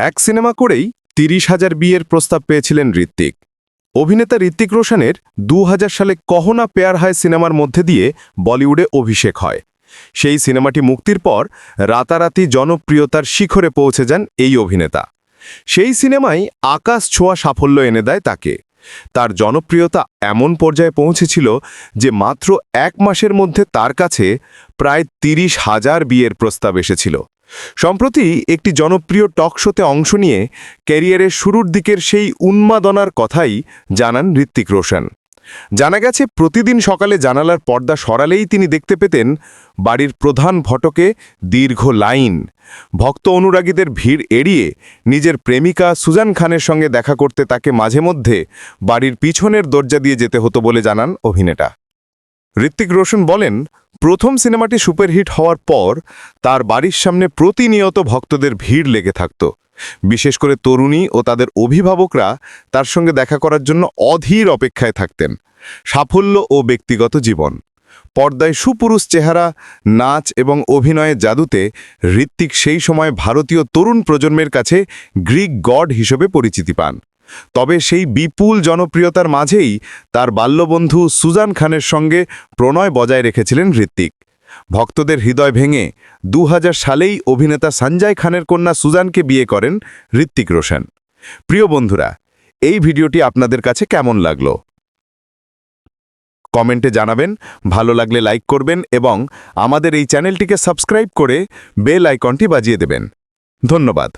এক সিনেমা করেই তিরিশ হাজার বিয়ের প্রস্তাব পেয়েছিলেন ঋত্বিক। অভিনেতা ঋত্বিক রোশনের দু সালে কহনা পেয়ার হায় সিনেমার মধ্যে দিয়ে বলিউডে অভিষেক হয়। সেই সিনেমাটি মুক্তির পর রাতারাতি জনপ্রিয়তার শিখরে পৌঁছে যান এই অভিনেতা। সেই সিনেমাই আকাশ ছোঁয়া সাফল্য এনে দেয় তাকে। তার জনপ্রিয়তা এমন পর্যায়ে পৌঁছেছিল যে মাত্র এক মাসের মধ্যে তার কাছে প্রায় তিরিশ হাজার বিয়ের প্রস্তাব এসেছিল। সম্প্রতি একটি জনপ্রিয় টক শোতে অংশ নিয়ে ক্যারিয়ারের শুরুর দিকের সেই উন্মাদনার কথাই জানান ঋত্বিক রোশন। জানা গেছে, প্রতিদিন সকালে জানালার পর্দা সরালেই তিনি দেখতে পেতেন বাড়ির প্রধান ফটকে দীর্ঘ লাইন। ভক্ত অনুরাগীদের ভিড় এড়িয়ে নিজের প্রেমিকা সুজান খানের সঙ্গে দেখা করতে তাকে মাঝে মধ্যে বাড়ির পিছনের দরজা দিয়ে যেতে হতো বলে জানান অভিনেতা। ঋত্বিক রোশন বলেন, প্রথম সিনেমাটি সুপারহিট হওয়ার পর তার বাড়ির সামনে প্রতিনিয়ত ভক্তদের ভিড় লেগে থাকত। বিশেষ করে তরুণী ও তাদের অভিভাবকরা তার সঙ্গে দেখা করার জন্য অধীর অপেক্ষায় থাকতেন। সাফল্য ও ব্যক্তিগত জীবন। পর্দায় সুপুরুষ চেহারা, নাচ এবং অভিনয়ের জাদুতে ঋত্বিক সেই সময় ভারতীয় তরুণ প্রজন্মের কাছে গ্রিক গড হিসেবে পরিচিতি পান। তবে সেই বিপুল জনপ্রিয়তার মাঝেই তার বাল্যবন্ধু সুজান খানের সঙ্গে প্রণয় বজায় রেখেছিলেন ঋত্বিক ভক্তদের হৃদয় ভেঙে দু হাজার সালেই অভিনেতা সঞ্জয় খানের কন্যা সুজানকে বিয়ে করেন ঋত্বিক রোশন। প্রিয় বন্ধুরা, এই ভিডিওটি আপনাদের কাছে কেমন লাগল? কমেন্টে জানাবেন, ভালো লাগলে লাইক করবেন এবং আমাদের এই চ্যানেলটিকে সাবস্ক্রাইব করে বেল আইকনটি বাজিয়ে দেবেন। ধন্যবাদ।